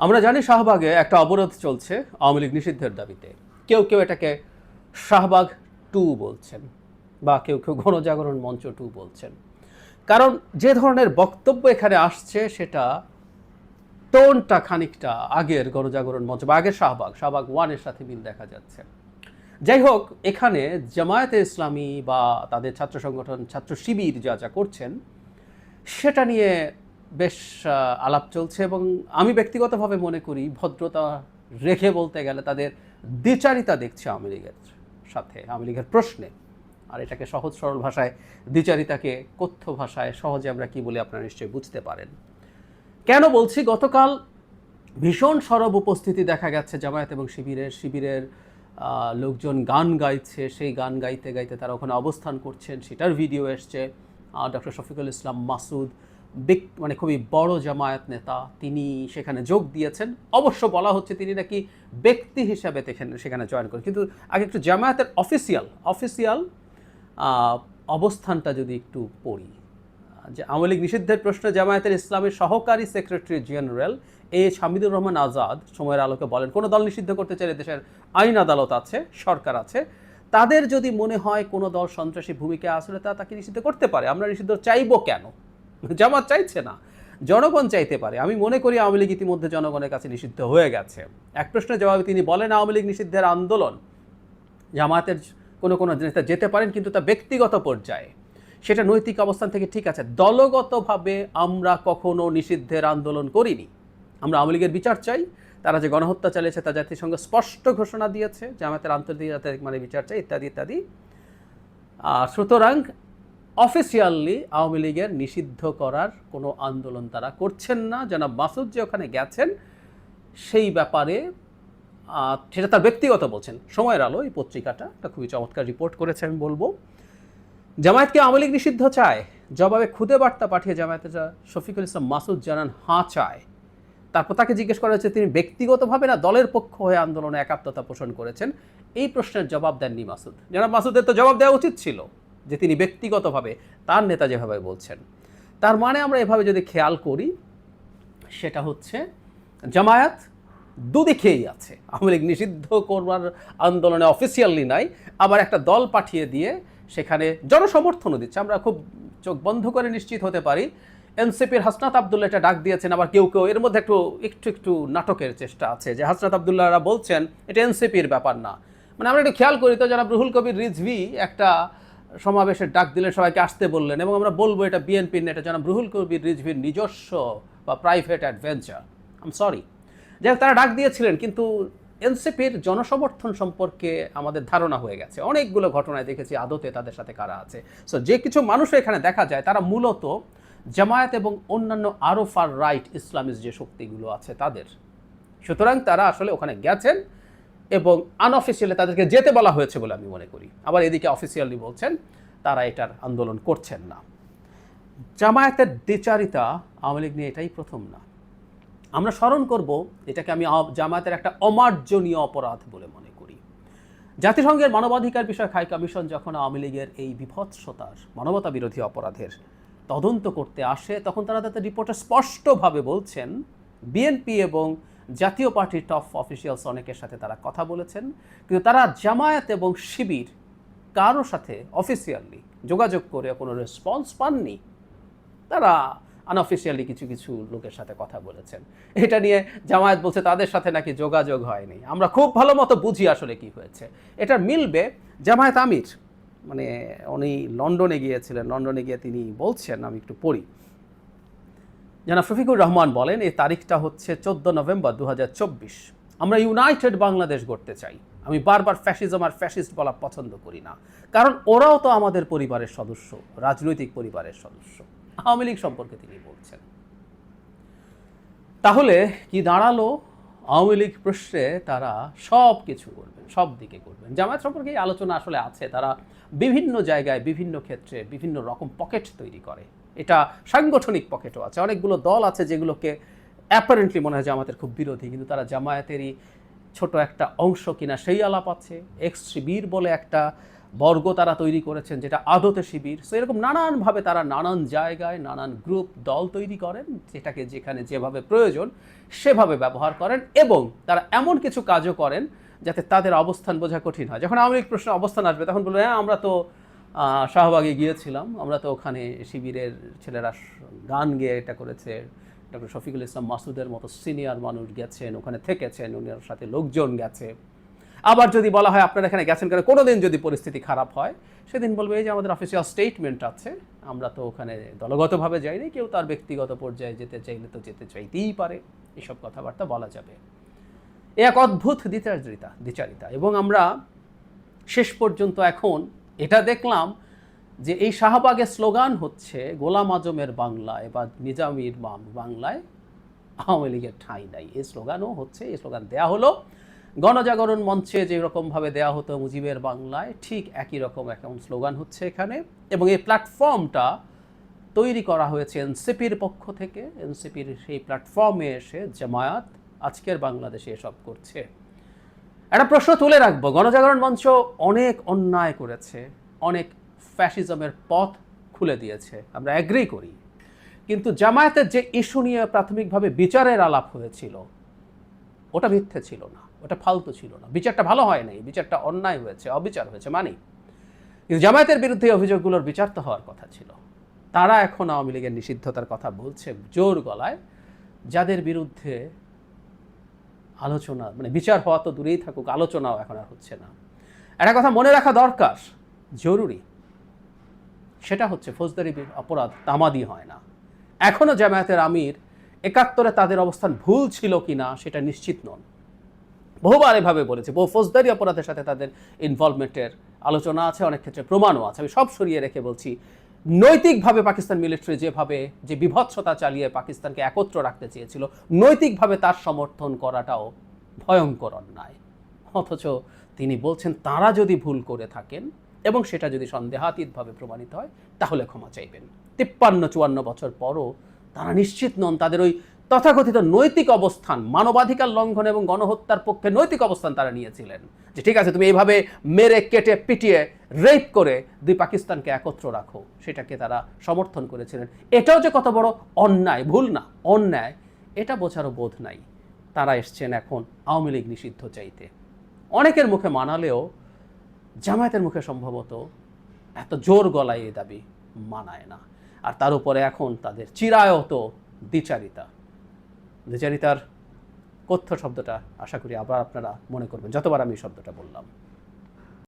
আমরা জানি শাহবাগে একটা অবরোধ চলছে আওয়ামী লীগ নিষিদ্ধের দাবিতে। কেউ কেউ এটাকে শাহবাগ টু বলছেন বা কেউ কেউ গণজাগরণ মঞ্চ টু বলছেন। কারণ যে ধরনের বক্তব্য এখানে আসছে সেটা টোনটা খানিকটা আগের গণজাগরণ মঞ্চ বা আগের শাহবাগ শাহবাগ ওয়ানের সাথে মিল দেখা যাচ্ছে। যাই হোক, এখানে জামায়াতে ইসলামী বা তাদের ছাত্র সংগঠন, ছাত্র শিবির যা যা করছেন, সেটা নিয়ে বেশ আলাপ চলছে এবং আমি ব্যক্তিগতভাবে মনে করি ভদ্রতা রেখে বলতে গেলে তাদের দ্বিচারিতা দেখছে আওয়ামী লীগের সাথে, আওয়ামী লীগের প্রশ্নে। আর এটাকে সহজ সরল ভাষায় দ্বিচারিতাকে কথ্য ভাষায় সহজে আমরা কি বলে আপনারা নিশ্চয়ই বুঝতে পারেন। কেন বলছি? গতকাল ভীষণ সরব উপস্থিতি দেখা গেছে জামায়াত এবং শিবিরের শিবিরের লোকজন গান গাইছে, সেই গান গাইতে গাইতে তারা ওখানে অবস্থান করছেন, সেটার ভিডিও এসছে। ডক্টর শফিকুল ইসলাম মাসুদ মানে খুবই বড় জামায়াত নেতা তিনি সেখানে যোগ দিয়েছেন। অবশ্য বলা হচ্ছে তিনি নাকি ব্যক্তি হিসাবে সেখানে জয়েন করেন। কিন্তু আগে একটু জামায়াতের অফিসিয়াল অফিসিয়াল অবস্থানটা যদি একটু পড়ি। যে আওয়ামী লীগ নিষিদ্ধের প্রশ্নে জামায়াতের ইসলামের সহকারী secretary general A Hamidur Rahman Azad, সময়ের আলোকে বলেন, কোনো দল নিষিদ্ধ করতে চাইলে দেশের আইন আদালত আছে, সরকার আছে। তাদের যদি মনে হয় কোনো দল সন্ত্রাসী ভূমিকা আসলে তা তাকে নিষিদ্ধ করতে পারে, আমরা নিষিদ্ধ চাইব কেন? জামাত চাইছে না, জনগণ চাইতে পারে। আমি মনে করি আওয়ামী লীগ ইতিমধ্যে জনগণের কাছে নিষিদ্ধ হয়ে গেছে। এক প্রশ্নের জবাবে তিনি বলেন, আওয়ামী লীগ নিষিদ্ধের আন্দোলন জামায়াতের কোনো কোনো নেতা যেতে পারেন, কিন্তু তা ব্যক্তিগত পর্যায়ে। সেটা নৈতিক অবস্থান থেকে ঠিক আছে। দলগতভাবে আমরা কখনো নিষিদ্ধের আন্দোলন করিনি। আমরা আওয়ামী লীগের বিচার চাই। তারা যে গণহত্যা চালিয়েছে তা জাতিসংঘ স্পষ্ট ঘোষণা দিয়েছে। জামায়াতের আন্তর্জাতিক মানে বিচার চাই, ইত্যাদি ইত্যাদি। সুতরাং অফিসিয়ালি আওয়ামী লীগের নিষিদ্ধ করার কোনো আন্দোলন তারা করছেন না। জনাব মাসুদ যে ওখানে গেছেন, সেই ব্যাপারে সেটা তার ব্যক্তিগত বলছেন। সময়ের আলো, এই পত্রিকাটা একটা খুবই চমৎকার রিপোর্ট করেছে, আমি বলব। জামায়াতকে আওয়ামী লীগ নিষিদ্ধ চায়। জবাবে খুদে বার্তা পাঠিয়ে জামায়াতের শফিকুল ইসলাম মাসুদ জানান, হাঁ চায়। তারপর তাকে জিজ্ঞেস করা হয়েছে, তিনি ব্যক্তিগতভাবে না দলের পক্ষ হয়ে আন্দোলনে একাত্মতা পোষণ করেছেন? এই প্রশ্নের জবাব দেননি মাসুদ। জানাব মাসুদের তো জবাব দেওয়া উচিত ছিল। যে তিনি ব্যক্তিগতভাবে তার নেতা যেভাবে বলছেন। তার মানে আমরা এভাবে যদি খেয়াল করি, সেটা হচ্ছে জামায়াত দুদিকেই আছে। আওয়ামী লীগ নিষিদ্ধ করবার আন্দোলনে অফিসিয়ালি নাই, আবার একটা দল পাঠিয়ে দিয়ে সেখানে জনসমর্থনও দিচ্ছে। আমরা খুব চোখ বন্ধ করে নিশ্চিত হতে পারি, এনসিপির হাসনাত আবদুল্লাহ এটা ডাক দিয়েছেন, আবার কেউ কেউ এর মধ্যে একটু একটু একটু নাটকের চেষ্টা আছে যে হাসনাত আবদুল্লাহরা বলছেন, এটা এনসিপির ব্যাপার না। মানে আমরা একটু খেয়াল করি তো, যারা রুহুল কবির রিজভি একটা সমাবেশের ডাক দিলেন, সবাইকে আসতে বললেন এবং আমরা বলব এটা বিএনপির না এটা রুহুল কবির রিজভির নিজস্ব বা প্রাইভেট অ্যাডভেঞ্চার আম সরি যাই তারা ডাক দিয়েছিলেন, কিন্তু এনসিপির জনসমর্থন সম্পর্কে আমাদের ধারণা হয়ে গেছে। অনেকগুলো ঘটনায় দেখেছি, আদতে তাদের সাথে কারা আছে। সো যে কিছু মানুষ এখানে দেখা যায়, তারা মূলত জামায়াত এবং অন্যান্য আরও ফার রাইট ইসলামিস্ট যে শক্তিগুলো আছে তাদের। সুতরাং তারা আসলে ওখানে গেছেন এবং আনঅফিসিয়ালি তাদেরকে যেতে বলা হয়েছে বলে আমি মনে করি। আবার এদিকে অফিসিয়ালি বলছেন, তারা এটার আন্দোলন করছেন না। জামায়াতের দ্বিচারিতা আওয়ামী লীগ নিয়ে এটাই প্রথম না। আমরা স্মরণ করব, এটাকে আমি জামায়াতের একটা অমার্জনীয় অপরাধ বলে মনে করি। জাতিসংঘের মানবাধিকার বিষয়ক হাই কমিশন যখন আওয়ামী লীগের এই বিভৎসতার মানবতা বিরোধী অপরাধের তদন্ত করতে আসে, তখন তারা তাদের রিপোর্টে স্পষ্টভাবে বলছেন, বিএনপি এবং জাতীয় পার্টির টপ অফিসিয়ালস অনেকের সাথে তারা কথা বলেছেন। কিন্তু তারা জামায়াত এবং শিবির কারও সাথে অফিসিয়ালি যোগাযোগ করে কোনো রেসপন্স পাননি? তারা আনঅফিসিয়ালি কিছু কিছু লোকের সাথে কথা বলেছেন। এটা নিয়ে জামায়াত বলছে, তাদের সাথে নাকি যোগাযোগ হয়নি। আমরা খুব ভালো মতো বুঝি আসলে কি হয়েছে। এটা মিলবে। জামায়াত আমির মানে উনি লন্ডনে গিয়েছিলেন। লন্ডনে গিয়ে তিনি বলছেন, আমি একটু পড়ি। জানা শফিকুর রহমান বলেন, এই তারিখটা হচ্ছে চোদ্দ নভেম্বর দু হাজার চব্বিশ। আমরা ইউনাইটেড বাংলাদেশ গড়তে চাই। আমি বারবার ফ্যাসিজম আর ফ্যাসিস্ট বলা পছন্দ করি না। কারণ ওরাও তো আমাদের পরিবারের সদস্য, রাজনৈতিক পরিবারের সদস্য। আওয়ামী লীগ সম্পর্কে তিনি বলছেন। তাহলে কি দাঁড়াল? আওয়ামী লীগ প্রশ্নে তারা সব কিছু করবেন, সব দিকে করবেন। জামায়াত সম্পর্কে এই আলোচনা আসলে আছে। তারা বিভিন্ন জায়গায় বিভিন্ন ক্ষেত্রে বিভিন্ন রকম পকেট তৈরি করে। এটা সাংগঠনিক পকেটও আছে। অনেকগুলো দল আছে যেগুলোকে অ্যাপারেন্টলি মনে হয় যে আমাদের খুব বিরোধী, কিন্তু তারা জামায়াতেরই ছোট একটা অংশ কিনা সেই আলাপ আছে। এক্স শিবির বলে একটা বর্গ তারা তৈরি করেছেন যেটা আদতে শিবির। সো এরকম নানানভাবে তারা নানান জায়গায়, নানান গ্রুপ দল তৈরি করেন, যেটাকে যেখানে যেভাবে প্রয়োজন সেভাবে ব্যবহার করেন এবং তারা এমন কিছু কাজও করেন যাতে তাদের অবস্থান বোঝা কঠিন হয়। যখন লীগ প্রশ্ন অবস্থান আসবে, তখন বলবে হ্যাঁ আমরা তো শাহবাগে গিয়েছিলাম। আমরা তো ওখানে শিবিরের ছেলেরা গান গেয়ে এটা করেছে। ডক্টর শফিকুল ইসলাম মাসুদের মতো সিনিয়র মানুষ গেছেন, ওখানে থেকেছেন উনার সাথে লোকজন গেছে। আবার যদি বলা হয় আপনারা এখানে গেছেন কেন? কোনো দিন যদি পরিস্থিতি খারাপ হয়, সেদিন বলবে এই যে আমাদের অফিসিয়াল স্টেটমেন্ট আছে, আমরা তো ওখানে দলগতভাবে যাইনি, কেউ তার ব্যক্তিগত পর্যায়ে যেতে চাইলে তো যেতে চাইতেই পারে। এসব কথাবার্তা বলা যাবে। এ এক অদ্ভুত দ্বিচারিতা দ্বিচারিতা। এবং আমরা শেষ পর্যন্ত এখন এটা দেখলাম যে এই শাহবাগের স্লোগান হচ্ছে, গোলাম আজমের বাংলায় বা নিজামির বাংলায় আওয়ামী লীগের ঠাঁই নাই। এই স্লোগানও হচ্ছে, এই স্লোগান দেয়া হলো। গণজাগরণ মঞ্চে যে রকমভাবে দেয়া হতো মুজিবের বাংলায়, ঠিক একই রকম এখন স্লোগান হচ্ছে এখানে। এবং এই প্ল্যাটফর্মটা তৈরি করা হয়েছে এনসিপির পক্ষ থেকে। এনসিপির সেই প্ল্যাটফর্মে এসে জামায়াত আজকের বাংলাদেশে এসব করছে। একটা প্রশ্ন তুলে রাখব। গণজাগরণ মঞ্চ অনেক অন্যায় করেছে, অনেক ফ্যাসিজমের পথ খুলে দিয়েছে, আমরা অ্যাগ্রি করি। কিন্তু জামায়াতের যে ইস্যু নিয়ে প্রাথমিকভাবে বিচারের আলাপ হয়েছিল, ওটা মিথ্যে ছিল না, ওটা ফালতু ছিল না। বিচারটা ভালো হয় নাই, বিচারটা অন্যায় হয়েছে, অবিচার হয়েছে, মানি। কিন্তু জামায়াতের বিরুদ্ধে অভিযোগগুলোর বিচার তো হওয়ার কথা ছিল। তারা এখন আওয়ামী লীগের নিষিদ্ধতার কথা বলছে জোর গলায়, যাদের বিরুদ্ধে আলোচনা মানে বিচার হওয়া তো দূরেই থাকুক, আলোচনাও এখন আর হচ্ছে না। একটা কথা মনে রাখা দরকার, জরুরি। সেটা হচ্ছে ফৌজদারি অপরাধ তামাদি হয় না। এখনও জামায়াতের আমির একাত্তরে তাদের অবস্থান ভুল ছিল কিনা সেটা নিশ্চিত নন। বহুবার এভাবে বলেছে, বহু ফৌজদারি অপরাধের সাথে তাদের ইনভলভমেন্টের আলোচনা আছে, অনেক ক্ষেত্রে প্রমাণও আছে। আমি সব সরিয়ে রেখে বলছি নৈতিকভাবে পাকিস্তান মিলিটারি যেভাবে, যে বিভৎসতা চালিয়ে পাকিস্তানকে একত্র রাখতে চেয়েছিল, নৈতিকভাবে তার সমর্থন করাটাও ভয়ঙ্কর অন্যায়। অথচ তিনি বলছেন, তারা যদি ভুল করে থাকেন এবং সেটা যদি সন্দেহাতীতভাবে প্রমাণিত হয়, তাহলে ক্ষমা চাইবেন। তিপ্পান্ন চুয়ান্ন বছর পরও তারা নিশ্চিত নন, তাদের ওই তথাকথিত নৈতিক অবস্থান, মানবাধিকার লঙ্ঘন এবং গণহত্যার পক্ষে নৈতিক অবস্থান তারা নিয়েছিলেন। যে ঠিক আছে, তুমি এইভাবে মেরে, কেটে, পিটিয়ে রেপ করে দুই পাকিস্তানকে একত্র রাখো, সেটাকে তারা সমর্থন করেছিলেন। এটাও যে কত বড় অন্যায়, ভুল না, অন্যায়, এটা বোঝারও বোধ নাই। তারা এসছেন এখন আওয়ামী লীগ নিষিদ্ধ চাইতে। অনেকের মুখে মানালেও জামায়াতের মুখে সম্ভবত এত জোর গলায় এই দাবি মানায় না। আর তার উপরে এখন তাদের চিরায়ত দ্বিচারিতা। দ্বিচারিতার কথ্য শব্দটা আশা করি আবার আপনারা মনে করবেন। যতবার আমি শব্দটা বললাম।